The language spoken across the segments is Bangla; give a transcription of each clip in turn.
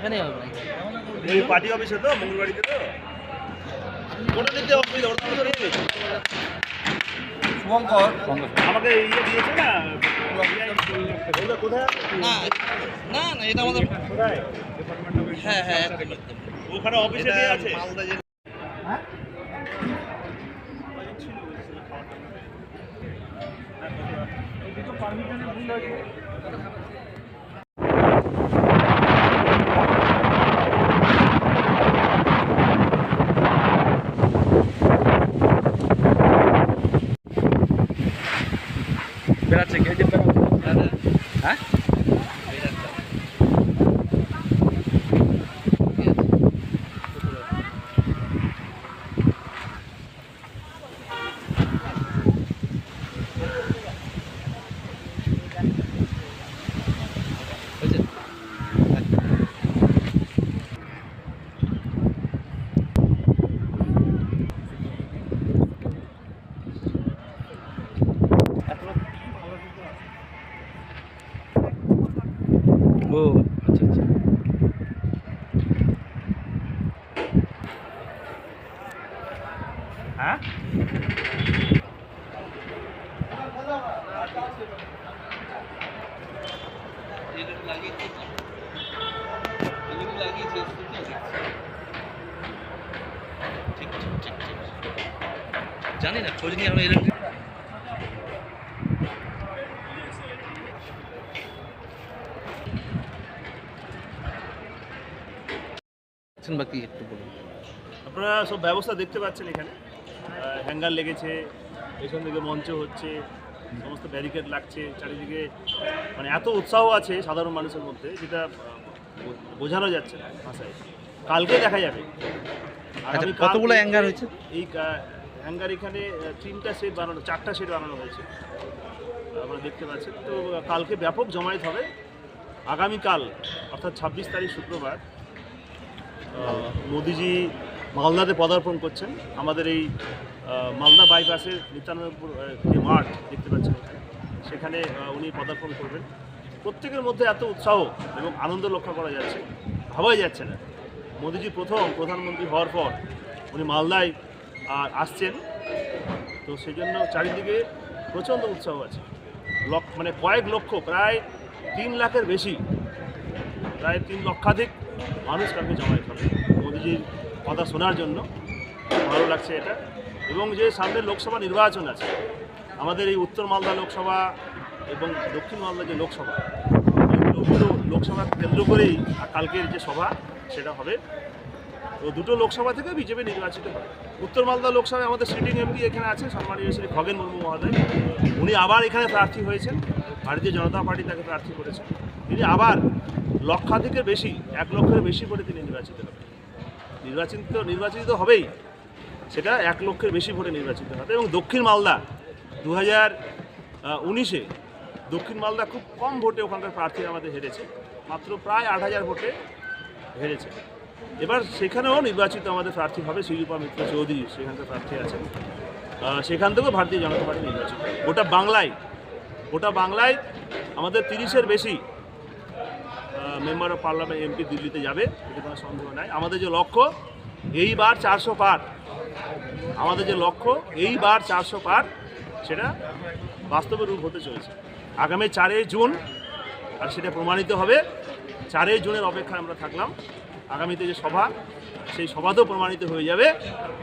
এখানেই হবে এই পার্টি অফিসে তো মঙ্গলবাড়িতে তো। ওটা নিতে অসুবিধা ওটা তো নিয়ে নিয়েছে। শুভঙ্কর আমাকে ইয়ে দিয়েছে না কোথায়? না না না এটা আমাদের কোথায়? হ্যাঁ হ্যাঁ ওখানে অফিসে এটা আছে? মালদা জেলা বেড়াচ্ছে কে যে হ্যাঁ ও আচ্ছা আচ্ছা। হ্যাঁ? জানি না খোঁজ নিয়ে আমরা ইলেকট্রিক বাকি একটু বলুন। আপনারা সব ব্যবস্থা দেখতে পাচ্ছেন এখানে। হ্যাঙ্গার লেগেছে পেছন দিকে মঞ্চ হচ্ছে সমস্ত ব্যারিকেড লাগছে চারিদিকে মানে এত উৎসাহ আছে সাধারণ মানুষের মধ্যে যেটা বোঝানো যাচ্ছে না ভাষায়। কালকে দেখা যাবে। আচ্ছা, কতগুলো থেকে হ্যাঙ্গার হয়েছে? এই হ্যাঙ্গার এখানে তিনটা সেট বানানো চারটা সেট বানানো হয়েছে। আপনারা দেখতে পাচ্ছেন। তো কালকে ব্যাপক জমায়েত হবে। আগামীকাল অর্থাৎ ছাব্বিশ তারিখ শুক্রবার মোদিজি মালদাতে পদার্পণ করছেন। আমাদের এই মালদা বাইপাসের নিত্যানন্দপুর যে মাঠ দেখতে পাচ্ছেন সেখানে উনি পদার্পণ করবেন। প্রত্যেকের মধ্যে এত উৎসাহ এবং আনন্দ লক্ষ্য করা যাচ্ছে, ভাবাই যাচ্ছে না। মোদিজি প্রথম প্রধানমন্ত্রী হওয়ার পর উনি মালদায় আর আসছেন। তো সেই জন্য চারিদিকে প্রচণ্ড উৎসাহ আছে। লক্ষ মানে কয়েক লক্ষ, প্রায় তিন লাখের বেশি, প্রায় তিন লক্ষাধিক মানুষ কালকে জমায়েত হবে মোদিজির কথা শোনার জন্য ভালো লাগছে এটা। এবং যে সামনে লোকসভা নির্বাচন আছে, আমাদের এই উত্তর মালদা লোকসভা এবং দক্ষিণ মালদা যে লোকসভা লোকসভা কেন্দ্র করেই কালকের যে সভা, সেটা হবে। তো দুটো লোকসভা থেকে বিজেপি নির্বাচিত হবে। উত্তর মালদা লোকসভায় আমাদের সিটিং এমপি এখানে আছে সম্মানীয় শ্রী খগেন মুর্মু মহোদয়। উনি আবার এখানে প্রার্থী হয়েছেন। ভারতীয় জনতা পার্টি তাকে প্রার্থী করেছে। তিনি আবার লক্ষাধিকের বেশি, এক লক্ষের বেশি ভোটে তিনি নির্বাচিত হবেন। নির্বাচিত নির্বাচিত তো হবেই। সেটা এক লক্ষের বেশি ভোটে নির্বাচিত হবে। এবং দক্ষিণ মালদা দু হাজার উনিশে দক্ষিণ মালদা খুব কম ভোটে ওখানকার প্রার্থী আমাদের হেরেছে। মাত্র প্রায় আট হাজার ভোটে হেরেছে। এবার সেখানেও নির্বাচিত আমাদের প্রার্থী হবে শিলিপা মিত্র চৌধুরী, সেখানকার প্রার্থী আছেন। সেখান থেকেও ভারতীয় জনতা পার্টি নির্বাচিত। গোটা বাংলায় গোটা বাংলায় আমাদের তিরিশের বেশি মেম্বার অফ পার্লামেন্ট এমপি দিল্লিতে যাবে, এতে কোনো সন্দেহ নাই। আমাদের যে লক্ষ্য, এইবার চারশো পার। আমাদের যে লক্ষ্য, এইবার চারশো পার, সেটা বাস্তবে রূপ হতে চলেছে। আগামী চারই জুন, আর সেটা প্রমাণিত হবে। চারই জুনের অপেক্ষায় আমরা থাকলাম। আগামীতে যে সভা, সেই সভাতেও প্রমাণিত হয়ে যাবে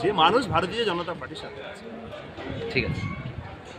যে মানুষ ভারতীয় জনতা পার্টির সাথে আছে। ঠিক আছে।